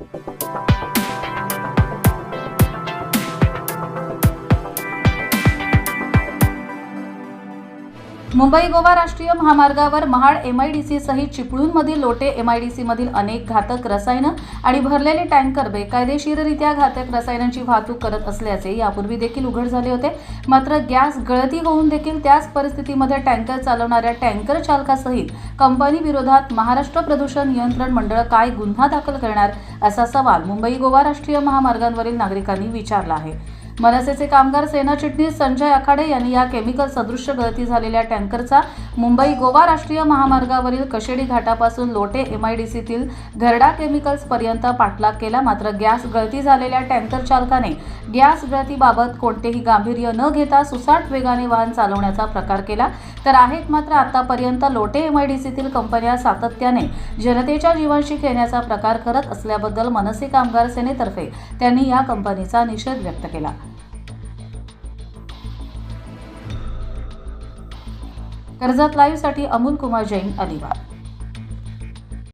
Thank you. Mumbai Goa राष्ट्रीय महामार्गावर Mahad MIDC सहित चिपळूणमधील लोटे एमआयडीसी मधील अनेक घातक रसायनं आणि भरलेले टँकर बेकायदेशीररित्या घातक रसायनांची वाहतूक करत असल्याचे यापूर्वी देखील उघड झाले होते. मात्र गॅस गळती होऊन देखील त्याच परिस्थितीमध्ये टँकर चालवणाऱ्या टँकर चालकासहित कंपनी विरोधात महाराष्ट्र प्रदूषण नियंत्रण मंडळ काय गुन्हा दाखल करणार असा सवाल मुंबई गोवा राष्ट्रीय महामार्गांवरील नागरिकांनी विचारला आहे. मनसेचे कामगार सेना चिटणीस संजय आखाडे यांनी या केमिकल सदृश्य गळती झालेल्या टँकरचा मुंबई गोवा राष्ट्रीय महामार्गावरील कशेडी घाटापासून लोटे एमआयडीसीतील घरडा केमिकल्स पर्यंत पाठलाग केला. मात्र गॅस गळती झालेल्या टँकर चालकाने गॅस गळतीबाबत कोणतेही गांभीर्य न घेता सुसाट वेगाने वाहन चालवण्याचा प्रकार केला. तर आहेत मात्र आतापर्यंत लोटे एमआयडीसीतील कंपन्या सातत्याने जनतेच्या जीवांशी खेळण्याचा प्रकार करत असल्याबद्दल मनसे कामगार सेनेतर्फे त्यांनी या कंपनीचा निषेध व्यक्त केला. कर्जत लाईव्हसाठी अमोल कुमार जैन अलिबाग.